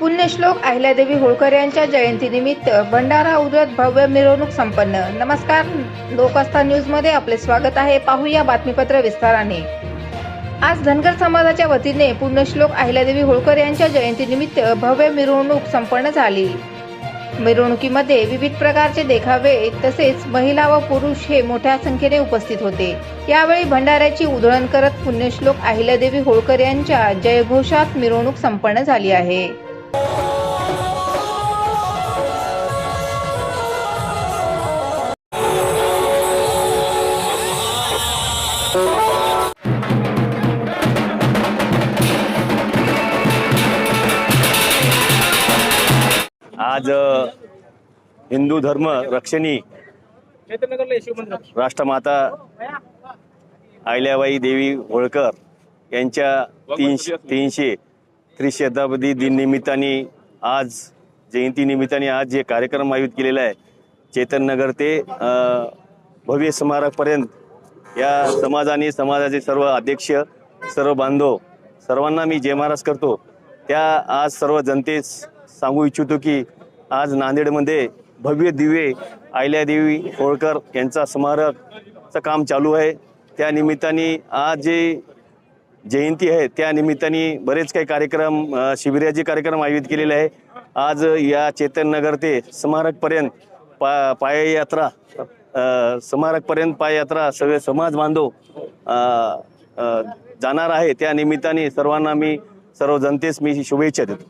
पुण्यश्लोक अहिल्यादेवी होळकर यांच्या जयंतीनिमित्त भंडारा उद्यात भव्य मिरवणूक संपन्न. नमस्कार. लोकास्था न्यूजमध्ये आपले स्वागत आहे. पाहूया बातमीपत्र विस्ताराने. आज धनगर समाजाच्या वतीने पुण्यश्लोक अहिल्यादेवी होळकर यांच्या जयंतीनिमित्त भव्य मिरवणूक संपन्न झाली. मिरवणुकीमध्ये विविध प्रकारचे देखावे तसेच महिला व पुरुष हे मोठ्या संख्येने उपस्थित होते. यावेळी भंडाऱ्याची उधळण करत पुण्यश्लोक अहिल्यादेवी होळकर यांच्या जयघोषात मिरवणूक संपन्न झाली आहे. आज हिंदू धर्म रक्षणी राष्ट्रमाता अहिल्याबाई देवी होळकर यांच्या तीनशे तीनशे त्रिशताब्दी दिननिमित्ताने आज जयंतीनिमित्ताने आज जे कार्यक्रम आयोजित केलेला आहे चेतननगर ते अ, भव्य स्मारकपर्यंत या समाजाने समाजाचे सर्व अध्यक्ष सर्व बांधव सर्वांना मी जय महाराज करतो. त्या आज सर्व जनतेस सांगू इच्छितो की आज नांदेडमध्ये भव्य दिव्य अहिल्यादेवी होळकर यांचा स्मारकचं काम चालू आहे. त्या निमित्ताने आज जे जयंती आहे त्या निमित्ताने बरेच काही कार्यक्रम शिबिराचे कार्यक्रम आयोजित केलेले आहे. आज या चेतननगर ते स्मारकपर्यंत पा पाययात्रा स्मारकपर्यंत पाययात्रा सगळे समाज बांधव जाणार आहे. त्या निमित्ताने सर्वांना मी सर्व जनतेस मी शुभेच्छा देतो.